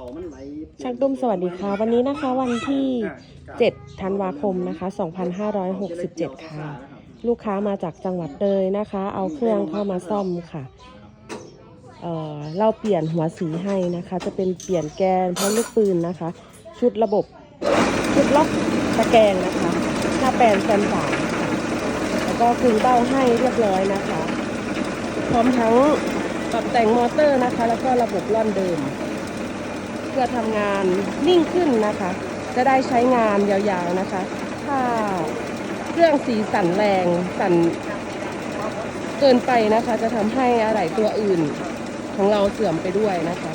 เขามันไหลช่างตุ้มสวัสดีค่ะ วันนี้นะคะวันที่ 7 ธันวาคมนะคะ 2567 ค่ะ ลูกค้ามาจากจังหวัดเลยนะคะ เอาเครื่องเข้ามาซ่อมค่ะเอ่อเราเปลี่ยนหัวสีให้นะคะ จะเป็นเปลี่ยนแกนเพราะลูกปืนนะคะ ชุดระบบชุดล็อกตะแกรงนะคะหน้าแปลนแซมสามค่ะแล้วก็คืนเบ้าให้เรียบร้อยนะคะ พร้อมทั้งปรับแต่งมอเตอร์นะคะ แล้วก็ระบบร่อนเดิมเพื่อทำงานนิ่งขึ้นนะคะ จะได้ใช้งานยาวๆนะคะ ถ้าเครื่องสีสั่นแรงสั่นเกินไปนะคะ จะทำให้อะไรตัวอื่นของเราเสื่อมไปด้วยนะคะ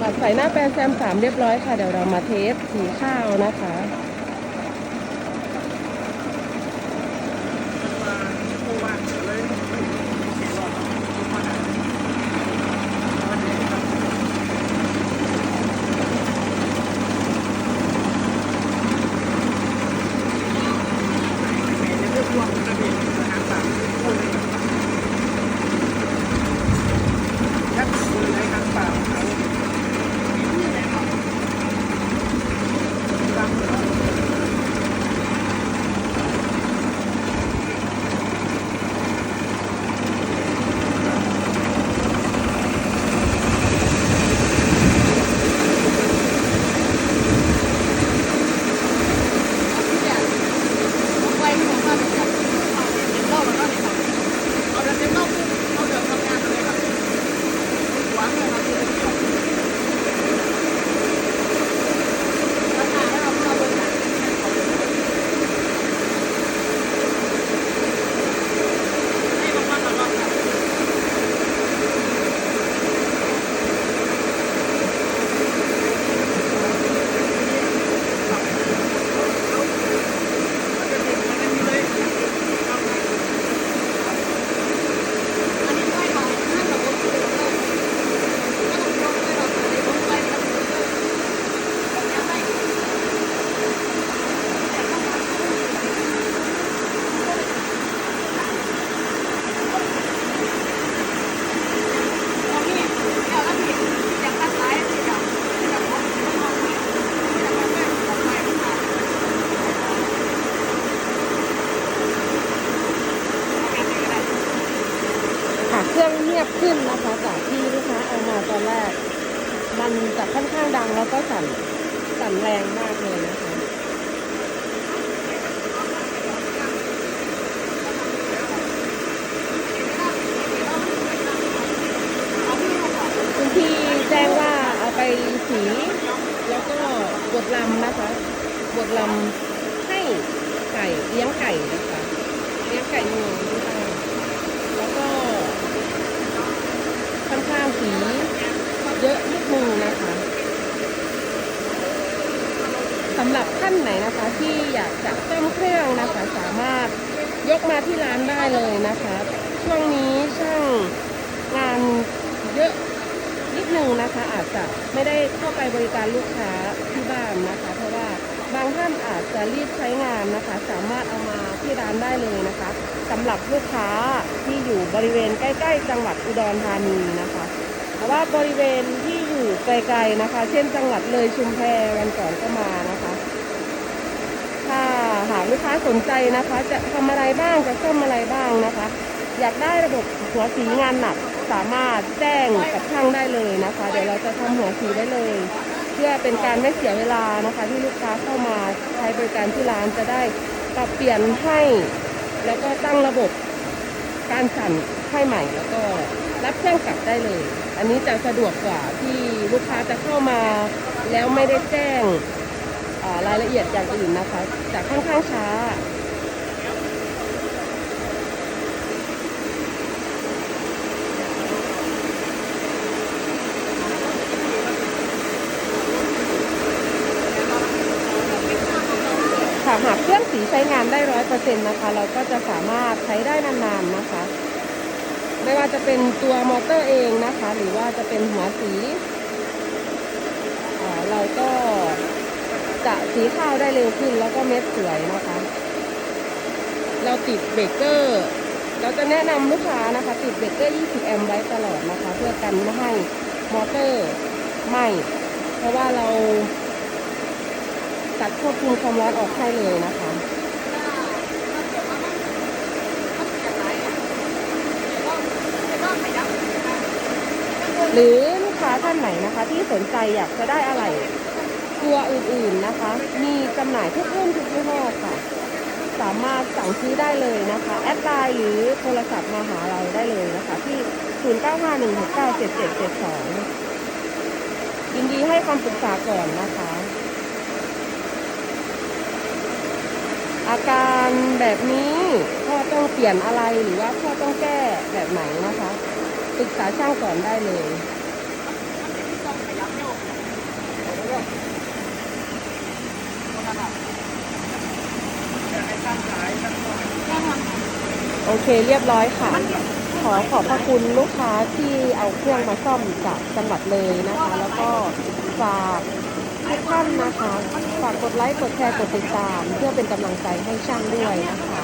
บัดใส่หน้าแปลนแซมสามเรียบร้อยค่ะ เดี๋ยวเรามาเทสสีข้าวนะคะ เครื่องเงียบขึ้นนะคะจากที่ลูกค้าเอามาตอนแรก มันจะค่อนข้างดังแล้วก็สั่นสั่นแรงมากเลยนะคะคุณพี่แจ้งว่าเอาไปสี แล้วก็บดลำนะคะบดลำให้ไก่เลี้ยงไก่นะคะเลี้ยงไก่งวงด้วยแล้วก็ ค่อนข้างสีเยอะนิดนึงนะคะสำหรับท่านไหนนะคะที่อยากจะซ่อมเครื่องนะคะ สามารถยกมาที่ร้านได้เลยนะคะ ช่วงนี้ช่างงานเยอะนิดนึงนะคะ อาจจะไม่ได้เข้าไปบริการลูกค้าที่บ้านนะคะ เพราะว่า บางท่านอาจจะรีบใช้งานนะคะ สามารถเอามาที่ร้านได้เลยนะคะสำหรับลูกค้าที่อยู่บริเวณใกล้ ๆ จังหวัดอุดรธานีนะคะแต่ว่าบริเวณที่อยู่ไกลๆนะคะ เช่นจังหวัดเลยชุมแพวันก่อนก็มานะคะถ้าหากลูกค้าสนใจนะคะ จะทำอะไรบ้างจะซ่อมอะไรบ้างนะคะ อยากได้ระบบหัวสีงานหนักสามารถแจ้งกับช่างได้เลยนะคะ เดี๋ยวเราจะทำหัวสีได้เลย พื่อเป็นการไม่เสียเวลานะคะ ที่ลูกค้าเข้ามาใช้บริการที่ร้านจะได้ปรับเปลี่ยนให้ แล้วก็ตั้งระบบการสั่นให้ใหม่ แล้วก็รับเครื่องกลับได้เลย อันนี้จะสะดวกกว่าที่ลูกค้าจะเข้ามา แล้วไม่ได้แจ้งรายละเอียดอย่างอื่นนะคะจะค่อนข้างช้า ค่ะหากเครื่องสีใช้งานได้ร้อยเปอร์เซ็นต์นะคะ เราก็จะสามารถใช้ได้นานๆนะคะ ไม่ว่าจะเป็นตัวมอเตอร์เองนะคะ หรือว่าจะเป็นหัวสีอ่าเราก็จะสีข้าวได้เร็วขึ้นแล้วก็เม็ดสวยนะคะ เราติดเบรกเกอร์ เราจะแนะนำลูกค้านะคะ ติดเบรกเกอร์ 20 แอมป์ไว้ตลอดนะคะ เพื่อกันไม่ให้มอเตอร์ไหม้เพราะว่าเราตัดควบคุมความร้อนออกให้เลยนะคะ หรือลูกค้าท่านไหนนะคะ ที่สนใจอยากจะได้อะไรตัวอื่นๆนะคะ มีจำหน่ายทุกรุ่นทุกยี่ห้อค่ะ สามารถสั่งซื้อได้เลยนะคะ แอดไลน์หรือโทรศัพท์มาหาเราได้เลยนะคะ ที่ 0951697772 ยินดีให้คำปรึกษาก่อนนะคะ อาการแบบนี้พ่อต้องเปลี่ยนอะไรหรือว่าพ่อต้องแก้แบบไหนนะคะ ปรึกษาช่างก่อนได้เลยโอเคเรียบร้อยค่ะ ขอขอบพระคุณลูกค้าที่เอาเครื่องมาซ่อมจากจังหวัดเลยนะคะ แล้วก็ฝากทุกท่านนะคะ ฝากกดไลค์ กดแชร์ กดติดตาม เพื่อเป็นกำลังใจให้ช่างด้วยนะคะ